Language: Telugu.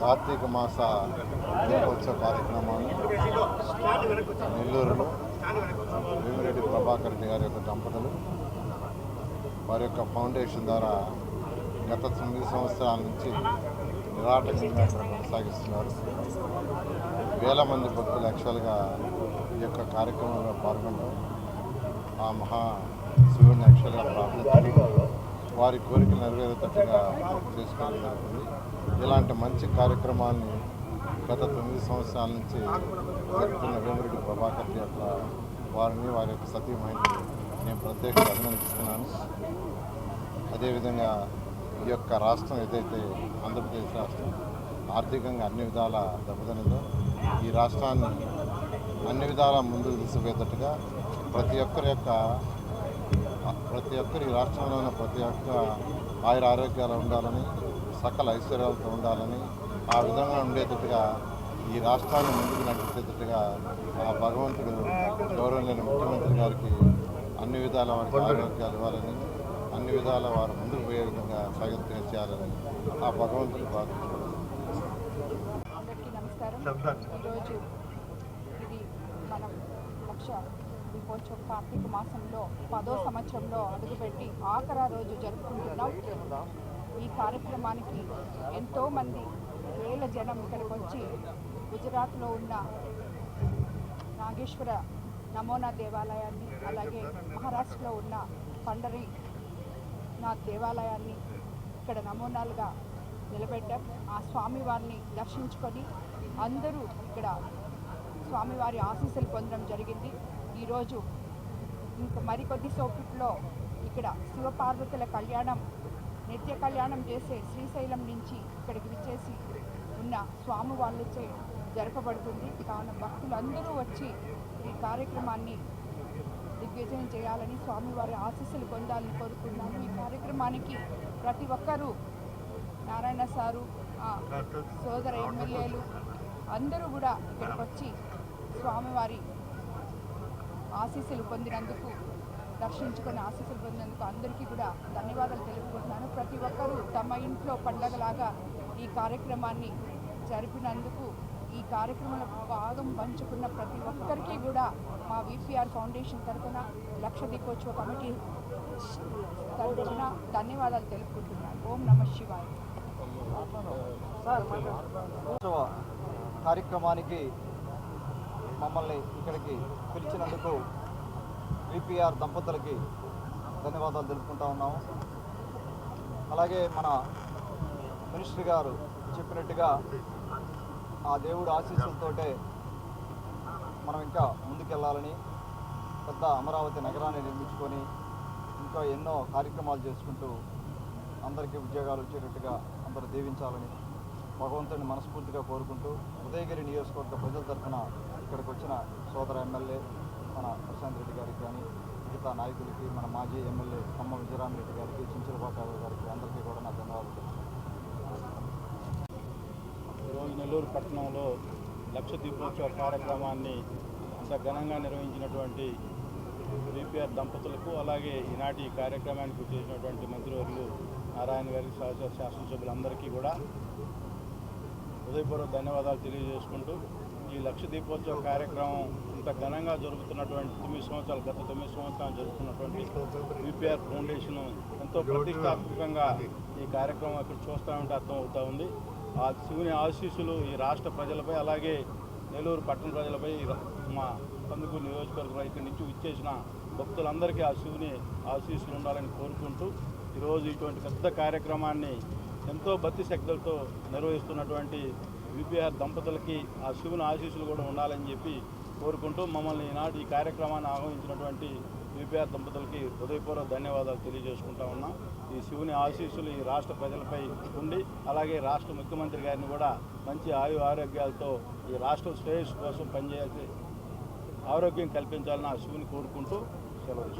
కార్తీక మాస దీపోత్సవ కార్యక్రమాన్ని నెల్లూరులో వేమిరెడ్డి ప్రభాకర్ రెడ్డి గారి యొక్క దంపతులు వారి యొక్క ఫౌండేషన్ ద్వారా గత తొమ్మిది సంవత్సరాల నుంచి నిరాటకంగా ఇక్కడ కొనసాగిస్తున్నారు. వేల మంది భక్తులు యాక్చువల్గా ఈ యొక్క కార్యక్రమంలో పాల్గొనడం ఆ మహా శివుడిని యాక్చువల్గా ప్రార్థన వారి కోరికలు నెరవేరేటట్టుగా చేసుకోవాలి ఇలాంటి మంచి కార్యక్రమాన్ని గత తొమ్మిది సంవత్సరాల నుంచి జరుగుతున్న వేమిరెడ్డి ప్రభాకర్ యొక్క వారిని వారి యొక్క సతీమణిని నేను ప్రత్యేకంగా అభినందిస్తున్నాను. అదేవిధంగా ఈ యొక్క రాష్ట్రం ఏదైతే ఆంధ్రప్రదేశ్ రాష్ట్రం ఆర్థికంగా అన్ని విధాల దెబ్బతినదో ఈ రాష్ట్రాన్ని అన్ని విధాల ముందుకు తీసుకుపోయేటట్టుగా ప్రతి ఒక్కరి యొక్క ప్రతి ఒక్కరి ఈ రాష్ట్రంలో ఉన్న ప్రతి ఒక్క ఆయుర ఆరోగ్యాలు ఉండాలని సకల ఐశ్వర్యాలతో ఉండాలని ఆ విధంగా ఉండేటట్టుగా ఈ రాష్ట్రాన్ని ముందుకు నడిచేటట్టుగా ఆ భగవంతుడు గౌరవనీయ ముఖ్యమంత్రి గారికి అన్ని విధాల వారికి ఆరోగ్యాలు ఇవ్వాలని అన్ని విధాల వారు ముందుకు పోయే విధంగా ప్రయత్నం చేయాలని ఆ భగవంతుడు ప్రార్థించుకోవాలి అందరికీ నమస్కారం. ఈరోజు ఇది మనం లక్ష దీపోత్సవం కార్తీక మాసంలో పదో సంవత్సరంలో అడుగుపెట్టి ఆఖరా రోజు జరుపుకుంటున్నాం. ఈ కార్యక్రమానికి ఎంతోమంది వేల జనం ఇక్కడికి వచ్చి గుజరాత్లో ఉన్న నాగేశ్వర నమోనా దేవాలయాన్ని అలాగే మహారాష్ట్రలో ఉన్న పండరి నాథ్ దేవాలయాన్ని ఇక్కడ నమూనాలుగా నిలబెట్టాం. ఆ స్వామివారిని దర్శించుకొని అందరూ ఇక్కడ స్వామివారి ఆశీస్సులు పొందడం జరిగింది. ఈరోజు ఇంకా మరికొద్ది సోపిట్లో ఇక్కడ శివపార్వతుల కళ్యాణం నిత్య కళ్యాణం చేసే శ్రీశైలం నుంచి ఇక్కడికి విచ్చేసి ఉన్న స్వామి వాళ్ళచే జరపబడుతుంది. కావున భక్తులందరూ వచ్చి ఈ కార్యక్రమాన్ని దిగ్విజయం చేయాలని స్వామివారి ఆశీస్సులు పొందాలని కోరుకున్నాను ఈ కార్యక్రమానికి ప్రతి ఒక్కరూ నారాయణ సారు సోదర ఎమ్మెల్యేలు అందరూ కూడా ఇక్కడికి వచ్చి స్వామివారి ఆశీస్సులు పొందినందుకు దర్శించుకొని ఆశీస్సులు పొందినందుకు అందరికీ కూడా ధన్యవాదాలు తెలుపుకుంటున్నాను. ప్రతి ఒక్కరూ తమ ఇంట్లో పండగలాగా ఈ కార్యక్రమాన్ని జరిపినందుకు ఈ కార్యక్రమంలో భాగం పంచుకున్న ప్రతి ఒక్కరికి కూడా మా విపిఆర్ ఫౌండేషన్ తరఫున లక్ష దీపోత్సవ కమిటీ తరఫున ధన్యవాదాలు తెలుపుకుంటున్నాను. ఓం నమ శివాయ. కార్యక్రమానికి మమ్మల్ని ఇక్కడికి పిలిచినందుకు విపిఆర్ దంపతులకి ధన్యవాదాలు తెలుపుకుంటా ఉన్నాము. అలాగే మన మినిస్టర్ గారు చెప్పినట్టుగా ఆ దేవుడు ఆశీస్సులతోటే మనం ఇంకా ముందుకెళ్ళాలని పెద్ద అమరావతి నగరాన్ని నిర్మించుకొని ఇంకా ఎన్నో కార్యక్రమాలు చేసుకుంటూ అందరికీ ఉద్యోగాలు వచ్చేటట్టుగా అందరూ దీవించాలని భగవంతుడిని మనస్ఫూర్తిగా కోరుకుంటూ ఉదయగిరి నియోజకవర్గ ప్రజల తరఫున ఇక్కడికి వచ్చిన సోదర ఎమ్మెల్యే మన ప్రశాంత్ రెడ్డి గారికి కానీ మిగతా నాయకులకి మన మాజీ ఎమ్మెల్యే కమ్మ విజయరామ్ రెడ్డి గారికి చించలపాటి గారికి అందరికీ కూడా నా ధన్యవాదాలు ఈరోజు నెల్లూరు పట్టణంలో లక్ష దీపోత్సవ కార్యక్రమాన్ని అంత ఘనంగా నిర్వహించినటువంటి బీపీఆర్ దంపతులకు అలాగే ఈనాటి కార్యక్రమానికి చేసినటువంటి మంత్రివర్యులు నారాయణ గారికి సహచర శాసనసభ్యులందరికీ కూడా హృదయపూర్వక ధన్యవాదాలు తెలియజేసుకుంటూ ఈ లక్ష దీపోత్సవ కార్యక్రమం ఇంత ఘనంగా జరుగుతున్నటువంటి తొమ్మిది సంవత్సరాలు గత తొమ్మిది సంవత్సరాలు జరుగుతున్నటువంటి యూపీఆర్ ఫౌండేషన్ ఎంతో ప్రతిష్టాత్మకంగా ఈ కార్యక్రమం ఇక్కడ చూస్తా ఉంటే అర్థం అవుతా ఉంది. ఆ శివుని ఆశీస్సులు ఈ రాష్ట్ర ప్రజలపై అలాగే నెల్లూరు పట్టణ ప్రజలపై మా కందుకూరు నియోజకవర్గం ఇక్కడి నుంచి ఇచ్చేసిన భక్తులందరికీ ఆ శివుని ఆశీస్సులు ఉండాలని కోరుకుంటూ ఈరోజు ఇటువంటి పెద్ద కార్యక్రమాన్ని ఎంతో భక్తి శక్తులతో నిర్వహిస్తున్నటువంటి విపిఆర్ దంపతులకి ఆ శివుని ఆశీస్సులు కూడా ఉండాలని చెప్పి కోరుకుంటూ మమ్మల్ని ఈనాడు ఈ కార్యక్రమాన్ని ఆహ్వానించినటువంటి విపిఆర్ దంపతులకి హృదయపూర్వక ధన్యవాదాలు తెలియజేసుకుంటా ఉన్నాం. ఈ శివుని ఆశీస్సులు ఈ రాష్ట్ర ప్రజలపై ఉండి అలాగే రాష్ట్ర ముఖ్యమంత్రి గారిని కూడా మంచి ఆయు ఆరోగ్యాలతో ఈ రాష్ట్ర శ్రేయస్సు కోసం పనిచేసి ఆరోగ్యం కల్పించాలని ఆ శివుని కోరుకుంటూ సెలవు